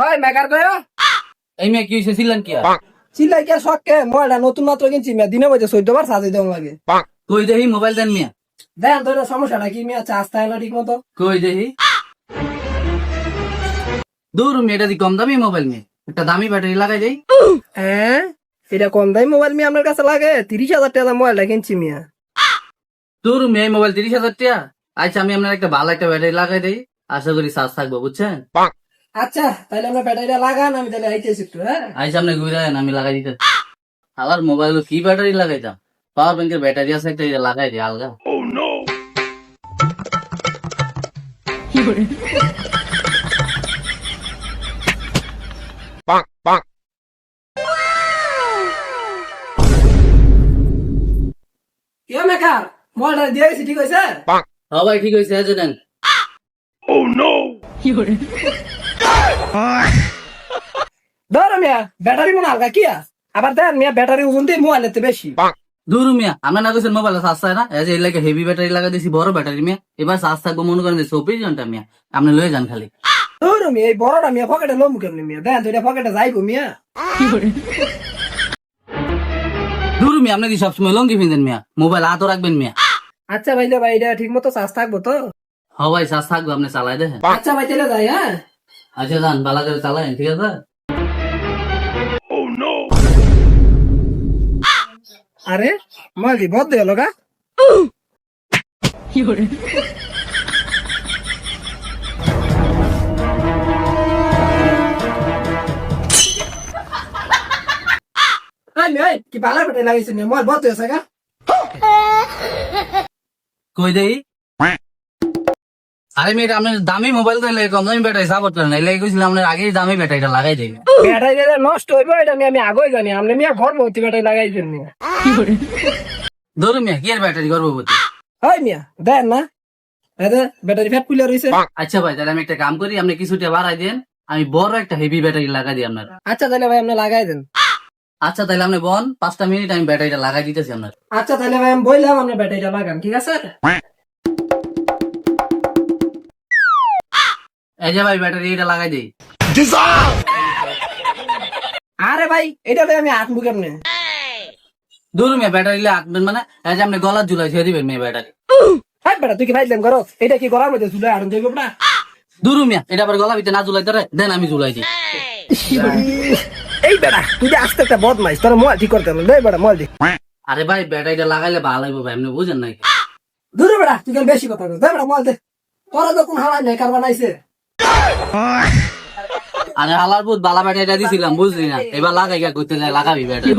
হয় মেকার গয়? এই মেয়ে কি হয়েছে ছিলেন কি আর? চিল্লাই কে শখ কে? মোবাইলটা নতুন মাত্র কিনছি মিয়া। দিনে বজে চোদ্দ বার সাজাই দেওয়া লাগে। কই দেখি মোবাইল দেন মিয়া? দেন তোর সমস্যাটা কি মিয়া? চার্জ থাকে না ঠিক মতো কই দেখি দূর মেয়ে এটা দি কম দামি মোবাইল মেয়ে। একটা দামি ব্যাটারি লাগাই দেই। হ্যাঁ এটা কম দামি মোবাইল মিয়া আপনার কাছে লাগে? তিরিশ হাজার টাকা মোবাইলটা কিনছি মিয়া। দূর মেয়ে মোবাইল তিরিশ হাজার টাকা। আচ্ছা আমি আপনার একটা ভালো একটা ব্যাটারি লাগাই দেই। আশা করি চার্জ থাকব বুঝছেন? আচ্ছা তাহলে আমরা ব্যাটারিটা লাগান আমি তাহলে আইতেছি একটু হ্যাঁ? আচ্ছা আপনি ঘুরে আয়েন, আমি লাগাই দিতে। আবার মোবাইল কি ব্যাটারি লাগাইতাম? পাওয়ার ব্যাংকের ব্যাটারি আছে একটা লাগাই দিই আলগা। কি মেকার মোবাইলটা দিয়ে গেছি ঠিক আছে সবাই ঠিক হয়েছে হ্যাঁ জানেন ধরো মিয়া ব্যাটারি মনে হালকা কি? আবার দেন মিয়া ব্যাটারি ওজন দিয়ে মোবাইলের তো বেশি। দূর মিয়া আমরা না কইছেন মোবাইল চার্জ থাকে না। এই যে এলাকা হেভি ব্যাটারি লাগাই দিছি বড় ব্যাটারি মিয়া। এবার চার্জ থাকব মনে করেন চব্বিশ ঘণ্টা মিয়া। আপনি লয়ে যান খালি। ধরো মিয়া এই বড়টা মিয়া পকেটে লমু কেমনি মিয়া? দেন তো এটা পকেটে যাইবো মিয়া। দূর মিয়া আপনি কি সবসময় লঙ্গি ফিনদেন মিয়া? মোবাইল হাতও রাখবেন মিয়া। আচ্ছা ভাইলে ভাই এটা ঠিক মতো চার্জ থাকব তো? সবাই চার্জ থাকব আপনি চালাই দেখেন। আচ্ছা ভাই তাহলে যাই হ্যাঁ? আচ্ছা যান বালা করে চালায়েন ঠিক আছে? আরে মালি বদ দে লগা কি বালা বেটে লাগাইছে মিয়া মোবাইল বদ হয়েছে কই দেই? আরে মেয়ে আপনার দামি মোবাইল তো এলে কম দামি ব্যাটারি সাপোর্ট করেন এলে কইছিলাম আপনার আগেই দামি ব্যাটারিটা লাগাই দেই ব্যাটারি দিলে নষ্ট হইবো এটা নিয়ে আমি আগেই জানি। আপনি মিয়া গর্ভবতী ব্যাটারি লাগাইছেন মিয়া। ধরু মিয়া কি আর ব্যাটারি গর্ভবতী? হয় মিয়া দেন না। ব্যাটারি ফ্যাট পুলে রয়েছে আচ্ছা ভাই তাহলে আমি একটা কাম করি আপনি কিছুটা বাড়াই দেন। আমি বড় একটা হেভি ব্যাটারি লাগাই দিই আপনার। আচ্ছা তাহলে ভাই আপনি লাগাই দেন। আচ্ছা তাহলে আপনি বন পাঁচটা মিনিট আমি ব্যাটারিটা লাগাই দিতেছি আপনার। আচ্ছা তাহলে ভাই আমি বললাম আপনি ব্যাটারিটা লাগান ঠিক আছে? এই যে ভাই ব্যাটারি এটা লাগাই দিই। আরে ভাই এটা ভাই আমি আঁকবো কেমনে? ধরু মিয়া ব্যাটারি আঁকবেন মানে এই যে আপনি গলার ঝুলাই ছেড়ে দিবেন মেয়ে ব্যাটারি হ্যাঁ বেটা তুই কি ভাইলেন করো? এটা কি করার মধ্যে যাইব না? ধরু মিয়া এটা আবার গলা ভিতরে না ঝুলাইতে রে দেন আমি ঝুলাই দিই। এই বেটা তুই যে আস্তে একটা বদমাইশ তোর মোবাইল ঠিক করতে হবে বেটা মোবাইল আরে ভাই ব্যাটারিটা লাগাইলে ভালো লাগবে ভাই আপনি বুঝেন নাকি দূরে বেটা তুই কেন বেশি কথা কর দে বেটা মোবাইল দে। তোরা তো কোন হালাই নাই কার বানাইছে? আরে হালার বুধ বালা ব্যাটারিটা দিছিলাম, বুঝলি না? এবার লাগাই গা করতে যায় লাগাবি ব্যাটারি